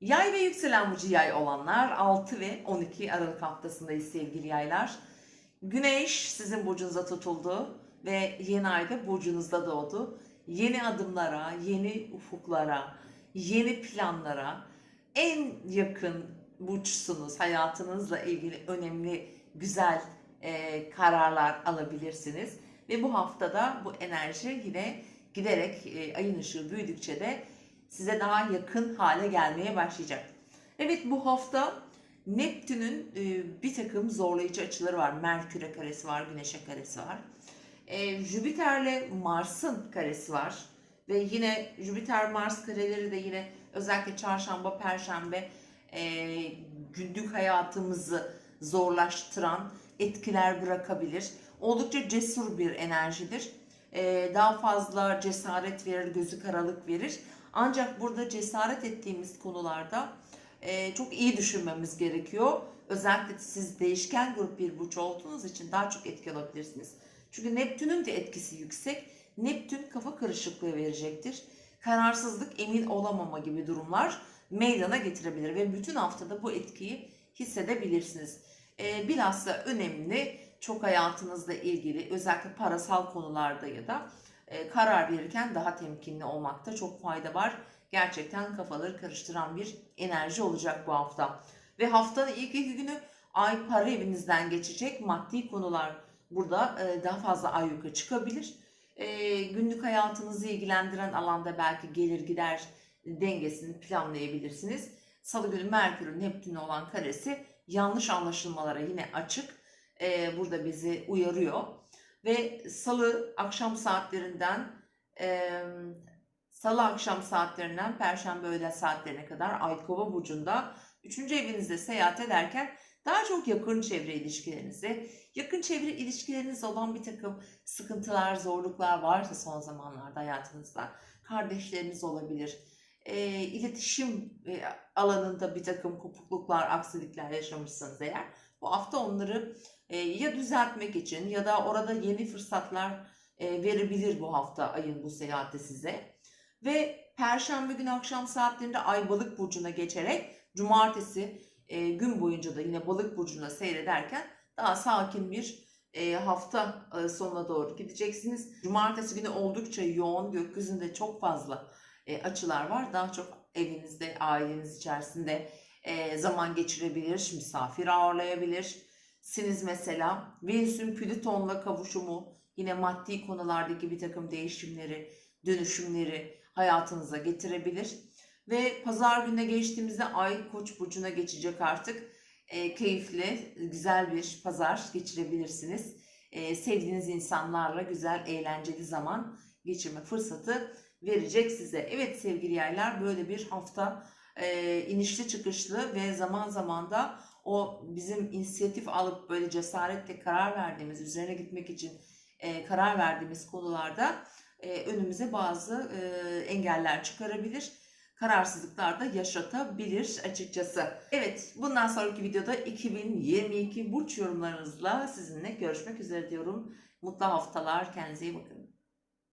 Yay ve yükselen burcu yay olanlar 6 ve 12 Aralık haftasındayız sevgili yaylar. Güneş sizin burcunuza tutuldu ve yeni ayda burcunuzda doğdu. Yeni adımlara, yeni ufuklara, yeni planlara en yakın burçsunuz. Hayatınızla ilgili önemli, güzel e, kararlar alabilirsiniz. Ve bu haftada bu enerji yine giderek e, ayın ışığı büyüdükçe de size daha yakın hale gelmeye başlayacak. Evet bu hafta Neptün'ün e, bir takım zorlayıcı açıları var. Merkür'e karesi var, Güneş'e karesi var. E, Jüpiter'le Mars'ın karesi var. Ve yine Jüpiter-Mars kareleri de yine özellikle çarşamba, perşembe e, günlük hayatımızı zorlaştıran etkiler bırakabilir. Oldukça cesur bir enerjidir. Daha fazla cesaret verir, gözü karalık verir. Ancak burada cesaret ettiğimiz konularda e, çok iyi düşünmemiz gerekiyor. Özellikle siz değişken grup bir burç olduğunuz için daha çok etki alabilirsiniz. Çünkü Neptün'ün de etkisi yüksek. Neptün kafa karışıklığı verecektir. Kararsızlık, emin olamama gibi durumlar meydana getirebilir ve bütün haftada bu etkiyi hissedebilirsiniz. Ee, bilhassa önemli çok hayatınızla ilgili özellikle parasal konularda ya da e, karar verirken daha temkinli olmakta çok fayda var. Gerçekten kafaları karıştıran bir enerji olacak bu hafta. Ve haftanın ilk iki günü ay para evinizden geçecek. Maddi konular burada e, daha fazla ay yukarı çıkabilir. E, günlük hayatınızı ilgilendiren alanda belki gelir gider dengesini planlayabilirsiniz. Salı günü Merkür'ün Neptün'e olan karesi yanlış anlaşılmalara yine açık. E, burada bizi uyarıyor. Ve salı akşam saatlerinden e, salı akşam saatlerinden perşembe öğle saatlerine kadar Ay Kova burcunda 3. evinizde seyahat ederken daha çok yakın çevre ilişkilerinizi, yakın çevre ilişkileriniz olan bir takım sıkıntılar, zorluklar varsa son zamanlarda hayatınızda kardeşleriniz olabilir. E, iletişim e, alanında bir takım kopukluklar, aksilikler yaşamışsınız eğer bu hafta onları e, ya düzeltmek için ya da orada yeni fırsatlar e, verebilir bu hafta ayın bu seyahati size. Ve Perşembe günü akşam saatlerinde Ay Balık burcuna geçerek Cumartesi e, gün boyunca da yine Balık burcunda seyrederken daha sakin bir e, hafta e, sonuna doğru gideceksiniz. Cumartesi günü oldukça yoğun gökyüzünde çok fazla e, açılar var. Daha çok evinizde, aileniz içerisinde e, zaman geçirebilir, misafir ağırlayabilir. Siniz mesela Venüs'ün Plüton'la kavuşumu yine maddi konulardaki bir takım değişimleri, dönüşümleri hayatınıza getirebilir. Ve pazar gününe geçtiğimizde Ay Koç burcuna geçecek artık. E, keyifli, güzel bir pazar geçirebilirsiniz. E, sevdiğiniz insanlarla güzel, eğlenceli zaman geçirme fırsatı verecek size. Evet sevgili yaylar böyle bir hafta e, inişli çıkışlı ve zaman zaman da o bizim inisiyatif alıp böyle cesaretle karar verdiğimiz, üzerine gitmek için e, karar verdiğimiz konularda e, önümüze bazı e, engeller çıkarabilir. Kararsızlıklar da yaşatabilir açıkçası. Evet bundan sonraki videoda 2022 burç yorumlarınızla sizinle görüşmek üzere diyorum. Mutlu haftalar, kendinize iyi bakın.